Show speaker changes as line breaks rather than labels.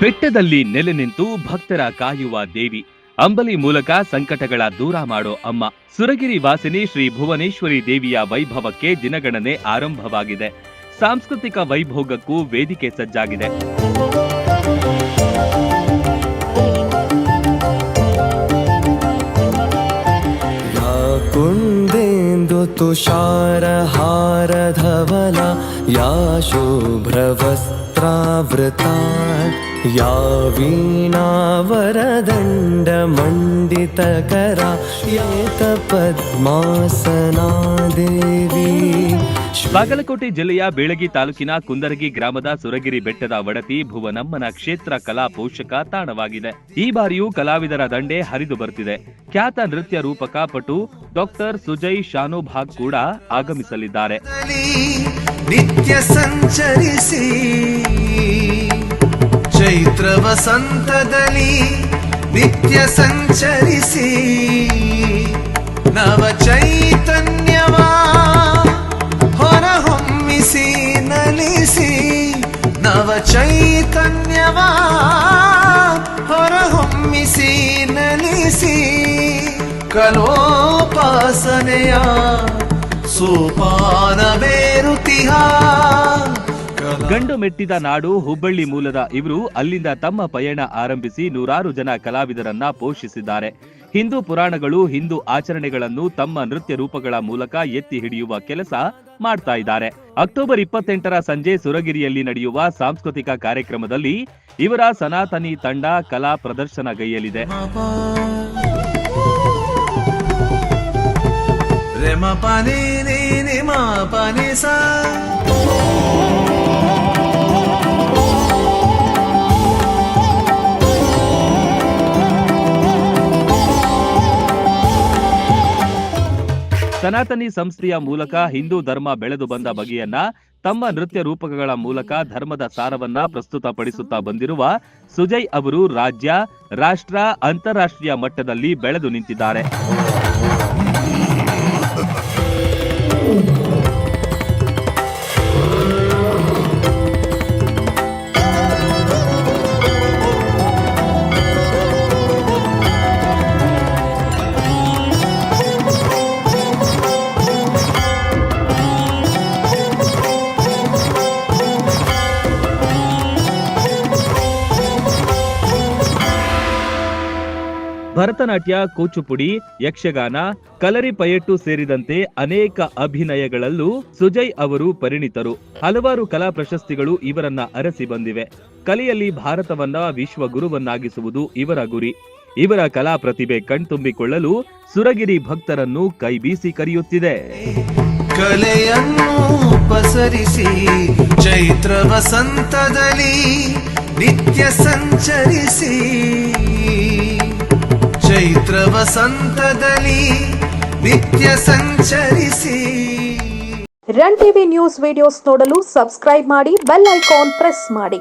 ಬೆಟ್ಟದಲ್ಲಿ ನೆಲೆ ನಿಂತು ಭಕ್ತರ ಕಾಯುವ ದೇವಿ ಅಂಬಲಿ ಮೂಲಕ ಸಂಕಟಗಳ ದೂರ ಮಾಡೋ ಅಮ್ಮ ಸುರಗಿರಿ ವಾಸಿನಿ ಶ್ರೀ ಭುವನೇಶ್ವರಿ ದೇವಿಯ ವೈಭವಕ್ಕೆ ದಿನಗಣನೆ ಆರಂಭವಾಗಿದೆ ಸಾಂಸ್ಕೃತಿಕ ವೈಭೋಗಕ್ಕೂ ವೇದಿಕೆ ಸಜ್ಜಾಗಿದೆ
या कुन्देन्दु तुषारहारधवला या शुभ्रवस्त्रावृता या वीणावरदण्डमण्डितकरा श्वेतपद्मासना देवी
ಬಾಗಲಕೋಟೆ ಜಿಲ್ಲೆಯ ಬೇಳಗಿ ತಾಲೂಕಿನ ಕುಂದರಗಿ ಗ್ರಾಮದ ಸುರಗಿರಿ ಬೆಟ್ಟದ ಒಡತಿ ಭುವನಮ್ಮನ ಕ್ಷೇತ್ರ ಕಲಾ ಪೋಷಕ ತಾಣವಾಗಿದೆ ಈ ಬಾರಿಯೂ ಕಲಾವಿದರ ದಂಡೆ ಹರಿದು ಬರ್ತಿದೆ ಖ್ಯಾತ ನೃತ್ಯ ರೂಪಕ ಪಟು ಡಾಕ್ಟರ್ ಸುಜಯ್ ಶಾನೋಭಾಗ್ ಕೂಡ ಆಗಮಿಸಲಿದ್ದಾರೆ
ದಲ್ಲಿ ನಿತ್ಯ ಸಂಚರಿಸಿ ಚೈತ್ರ ವಸಂತದಲ್ಲಿ ನಿತ್ಯ ಸಂಚರಿಸಿ ನವ ಚೈತನ್ಯವ ಹೊರಹೊಮ್ಮಿಸಿ ನಲಿಸಿ ನವ ಚೈತನ್ಯವ ಹೊರಹೊಮ್ಮಿಸಿ ನಲಿಸಿ ಕಲೋಪಾಸನೆಯ ಸೋಪಾನವೇರುತಿಹ
ಗಂಡು ಮೆಟ್ಟಿದ ನಾಡು ಹುಬ್ಬಳ್ಳಿ ಮೂಲದ ಇವರು ಅಲ್ಲಿಂದ ತಮ್ಮ ಪಯಣ ಆರಂಭಿಸಿ ನೂರಾರು ಜನ ಕಲಾವಿದರನ್ನ ಪೋಷಿಸಿದ್ದಾರೆ. ಹಿಂದೂ ಪುರಾಣಗಳು, ಹಿಂದೂ ಆಚರಣೆಗಳನ್ನು ತಮ್ಮ ನೃತ್ಯ ರೂಪಗಳ ಮೂಲಕ ಎತ್ತಿ ಹಿಡಿಯುವ ಕೆಲಸ ಮಾಡ್ತಾ ಇದ್ದಾರೆ. ಅಕ್ಟೋಬರ್ ಇಪ್ಪತ್ತೆಂಟರ ಸಂಜೆ ಸುರಗಿರಿಯಲ್ಲಿ ನಡೆಯುವ ಸಾಂಸ್ಕೃತಿಕ ಕಾರ್ಯಕ್ರಮದಲ್ಲಿ ಇವರ ಸನಾತನಿ ತಂಡ ಕಲಾ
ಪ್ರದರ್ಶನ ಗೈಯಲಿದೆ
ಸನಾತನಿ ಸಂಸ್ಥೆಯ ಮೂಲಕ ಹಿಂದೂ ಧರ್ಮ ಬೆಳೆದು ಬಂದ ಬಗೆಯನ್ನ ತಮ್ಮ ನೃತ್ಯ ರೂಪಕಗಳ ಮೂಲಕ ಧರ್ಮದ ಸಾರವನ್ನ ಪ್ರಸ್ತುತಪಡಿಸುತ್ತಾ ಬಂದಿರುವ ಸುಜಯ್ ಅವರು ರಾಜ್ಯ, ರಾಷ್ಟ್ರ, ಅಂತಾರಾಷ್ಟ್ರೀಯ ಮಟ್ಟದಲ್ಲಿ ಬೆಳೆದು ನಿಂತಿದ್ದಾರೆ. ಭರತನಾಟ್ಯ, ಕೂಚುಪುಡಿ, ಯಕ್ಷಗಾನ, ಕಲರಿ ಪಯಟ್ಟು ಸೇರಿದಂತೆ ಅನೇಕ ಅಭಿನಯಗಳಲ್ಲೂ ಸುಜಯ್ ಅವರು ಪರಿಣಿತರು. ಹಲವಾರು ಕಲಾ ಪ್ರಶಸ್ತಿಗಳು ಇವರನ್ನ ಅರಸಿ ಬಂದಿವೆ. ಕಲೆಯಲ್ಲಿ ಭಾರತವನ್ನ ವಿಶ್ವಗುರುವನ್ನಾಗಿಸುವುದು ಇವರ ಗುರಿ. ಇವರ ಕಲಾ ಪ್ರತಿಭೆ ಕಣ್ತುಂಬಿಕೊಳ್ಳಲು ಸುರಗಿರಿ ಭಕ್ತರನ್ನು ಕೈಬೀಸಿ ಕರೆಯುತ್ತಿದೆ.
ಕಲೆಯನ್ನು ಪಸರಿಸಿ, ಚೈತ್ರ ವಸಂತದಲ್ಲಿ ನಿತ್ಯ ಸಂಚರಿಸಿ. ಚೈತ್ರ ವಸಂತದಲ್ಲಿ ನಿತ್ಯ ಸಂಚರಿಸಿ.
ರನ್ ಟಿವಿ ನ್ಯೂಸ್ ವಿಡಿಯೋಸ್ ನೋಡಲು ಸಬ್ಸ್ಕ್ರೈಬ್ ಮಾಡಿ, ಬೆಲ್ ಐಕಾನ್ ಪ್ರೆಸ್ ಮಾಡಿ.